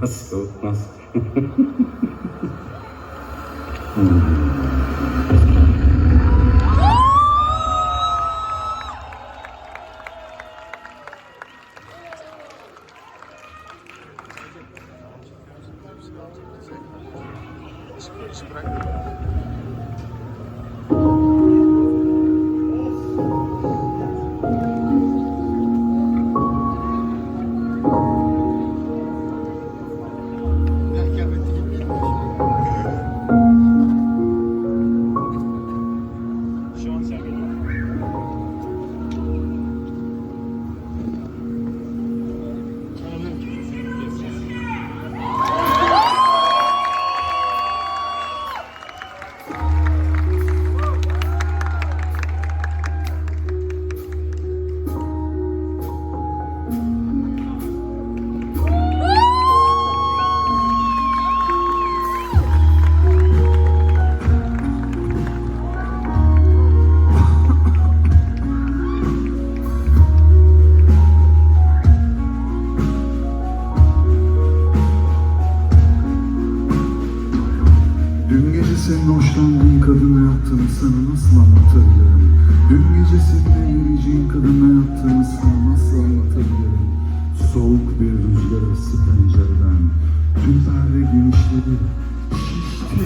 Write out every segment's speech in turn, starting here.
nasıl? Nasıl? Şu senin hoşlandığın kadına yaptığını sana nasıl anlatabilirim? Dün gece seninle yürüyeceğin kadına yaptığını sana nasıl anlatabilirim? Soğuk bir rüzgar esti pencereden. Tüm perde genişledi. Şişti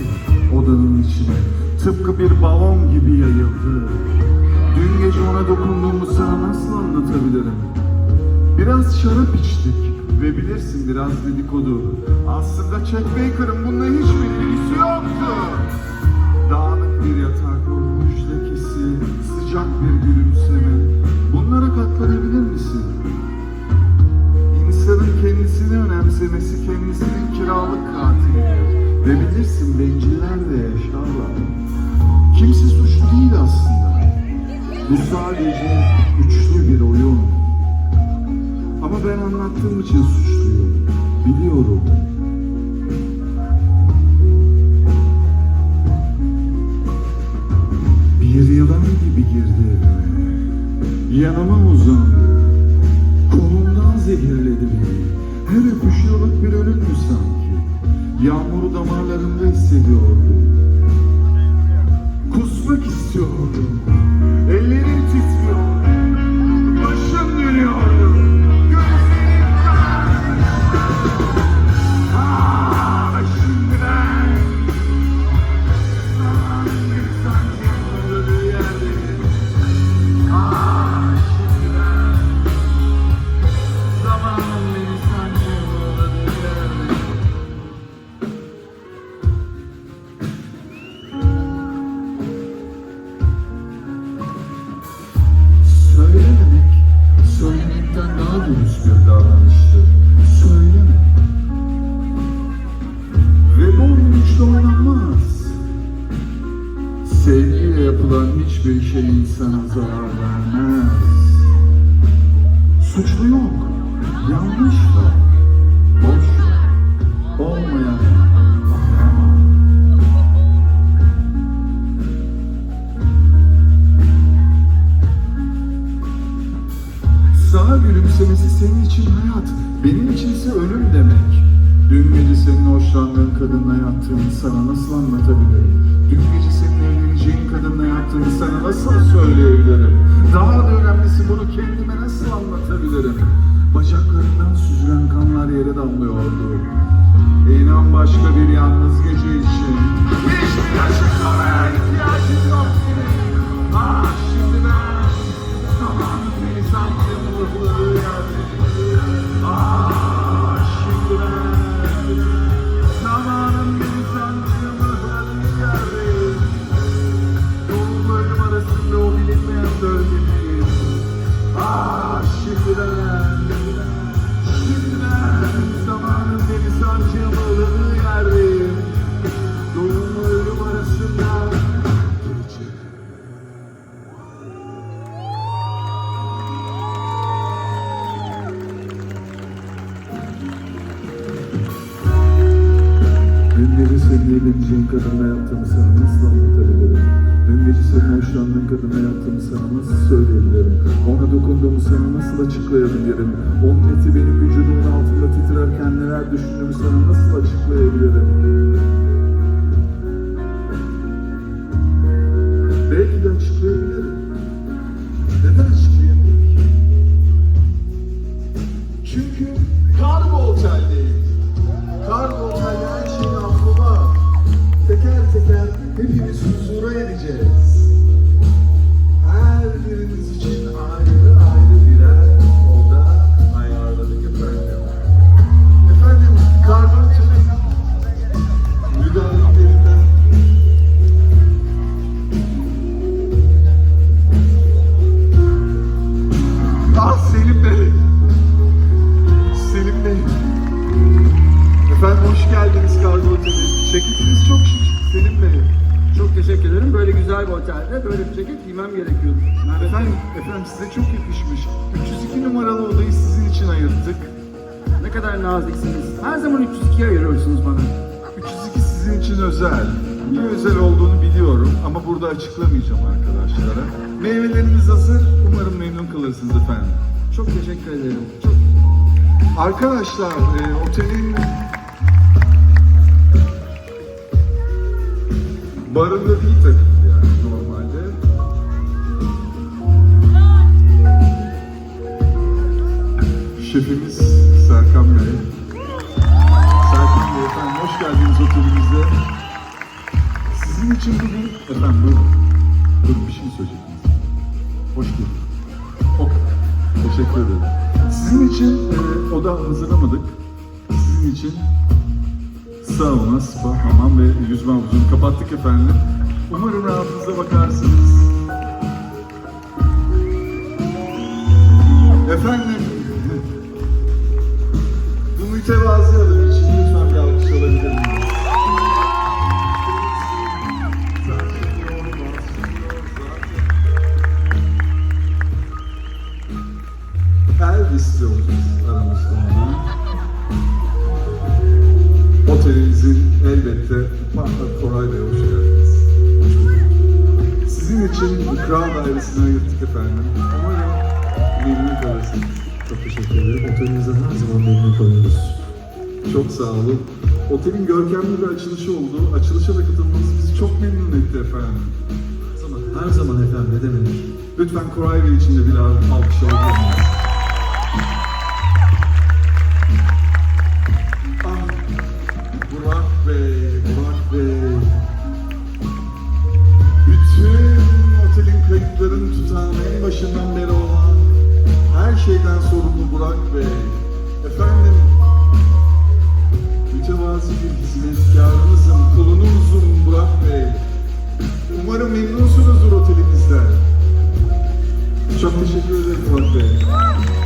odanın içine. Tıpkı bir balon gibi yayıldı. Dün gece ona dokunduğumu sana nasıl anlatabilirim? Biraz şarap içtik ve bilirsin biraz dedikodu. Aslında Chet Baker'ın bununla hiçbir ilgisi yoktu. Dağınık bir yatak, ruj lekesi, sıcak bir gülümseme. Bunlara katlanabilir misin? İnsanın kendisini önemsemesi kendisinin kiralık katilidir. Ve bilirsin benciller de yaşarlar. Kimse suçlu değil aslında. Bu sadece güçlü bir ben anlattığım için suçluyum. Biliyorum. Bir yılan gibi girdi evime. Yanıma uzandı. Kolumdan zehirledi beni. Her öpüşüyorluk bir ölümmüş sanki. Yağmuru damarlarımda hissediyordum. İçin hayat, benim içinse ölüm demek. Dün gece senin hoşlandığın kadınla yaptığını sana nasıl anlatabilirim? Dün gece senin evleneceğin kadınla yaptığını sana nasıl söyleyebilirim? Kadınla yaptığını sana nasıl anlatabilirim? Dün gece senin hoşlandığın kadına yaptığımı sana nasıl söyleyebilirim? Ona dokunduğumu sana nasıl açıklayabilirim? Onun eti benim vücudumun altında titrerken neler düşündüğümü sana nasıl açıklayabilirim? Giymem gerekiyordu. Merhaba. Efendim, efendim size çok yakışmış. 302 numaralı odayı sizin için ayırttık. Ne kadar naziksiniz. Her zaman 302 ayırıyorsunuz bana. 302 sizin için özel. Niye özel olduğunu biliyorum ama burada açıklamayacağım arkadaşlara. Meyveleriniz hazır. Umarım memnun kalırsınız efendim. Çok teşekkür ederim. Çok Arkadaşlar, e, otelin barında değil tabii Şefimiz Serkan Bey. Serkan Bey efendim hoş geldiniz otelimize. Sizin için bugün... Efendim buyurun. Buyurun bir şey söyleyecektiniz? Hoş bulduk. O kadar. Teşekkür ederim. Sizin için e, oda hazırlamadık. Sizin için sauna, spa, hamam ve yüzme havuzunu kapattık efendim. Umarım rahatınıza bakarsınız. Efendim, elbette Mahmut Koray Bey hoş geldiniz. Sizin için kral dairesini ayırttık efendim. Umarım memnun kalırsınız. Çok teşekkür ederim. Otelimizden her zaman memnun kalıyoruz. Çok sağ olun. Otelin görkemli bir açılışı oldu. Açılışa da katılmanız bizi çok memnun etti efendim. Her zaman, her zaman efendim ne demek. Lütfen Koray Bey için de bir alkış alabilir başından beri olan, her şeyden sorumlu Burak Bey. Efendim, mütevazi bir hizmetkarınızım, kulunuzum Burak Bey. Umarım memnunsunuzdur otelimizden. Çok teşekkür ederim Burak Bey.